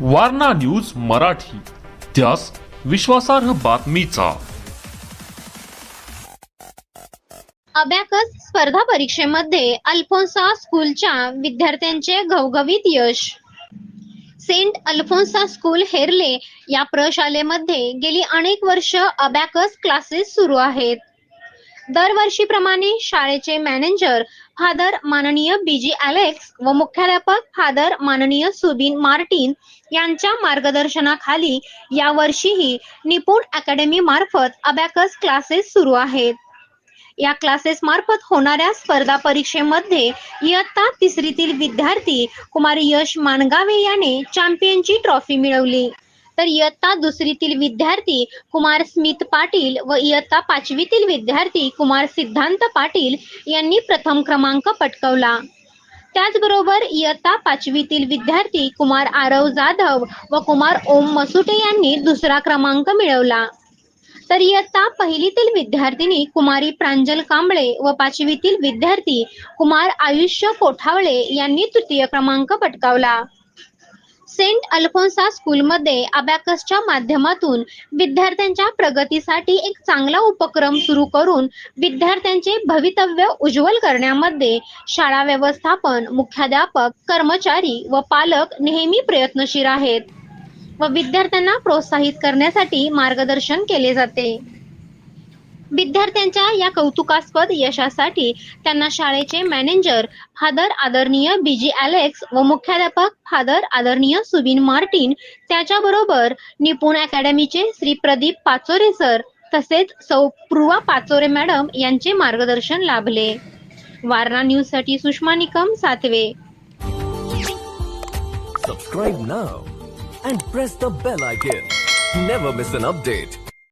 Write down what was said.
Warna news Marathi. त्यास विश्वासार्ह बातमीचा. अबॅकस स्पर्धा परीक्षेमध्ये अल्फोन्सा स्कूलच्या विद्यार्थ्यांचे घवघवीत यश. सेंट अल्फोन्सा स्कूल हेरले या प्रशालेमध्ये गेली अनेक वर्ष अबॅकस क्लासेस सुरू आहेत. दरवर्षीप्रमाणे शाळेचे मॅनेजर फादर माननीय बीजी अलेक्स व मुख्याध्यापक फादर माननीय सुबिन मार्टिन यांच्या मार्गदर्शनाखाली यावर्षीही निपुण अकॅडमी मार्फत अबॅकस क्लासेस सुरू आहेत. या क्लासेस मार्फत होणाऱ्या स्पर्धा परीक्षेमध्ये इयत्ता तिसरीतील विद्यार्थी कुमार यश मानगावे याने चॅम्पियनची ट्रॉफी मिळवली. तर इयत्ता दुसरीतील विद्यार्थी कुमार स्मित पाटील व इयत्ता पाचवीतील विद्यार्थी कुमार सिद्धांत पाटील यांनी प्रथम क्रमांक पटकवला. त्याचबरोबर इयत्ता पाचवीतील विद्यार्थी कुमार आरव जाधव व कुमार ओम मसुटे यांनी दुसरा क्रमांक मिळवला. तर इयत्ता पहिलीतील विद्यार्थिनी कुमारी प्रांजल कांबळे व पाचवीतील विद्यार्थी कुमार आयुष्य कोठावळे यांनी तृतीय क्रमांक पटकावला. सेंट अल्फोन्सा स्कूलमध्ये अबॅकसच्या माध्यमातून विद्यार्थ्यांच्या प्रगतीसाठी एक चांगला उपक्रम सुरू करून विद्यार्थ्यांचे भवितव्य उज्ज्वल करण्यामध्ये शाळा व्यवस्थापन मुख्याध्यापक कर्मचारी व पालक नेहमी प्रयत्नशील आहेत व विद्यार्थ्यांना प्रोत्साहित करण्यासाठी मार्गदर्शन केले जाते. विद्यार्थ्यांच्या या कौतुकास्पद यशासाठी त्यांना शाळेचे मॅनेजर फादर आदरणीय बीजी अलेक्स व मुख्याध्यापक फादर आदरणीय सुबिन मार्टिन त्याच्याबरोबर निपुण अकॅडमीचे श्री प्रदीप पाचोरे सर तसेच सौ पाचोरे मॅडम यांचे मार्गदर्शन लाभले. वारणा न्यूजसाठी Sushma Nikam Satve. Subscribe now and press the bell icon never miss an update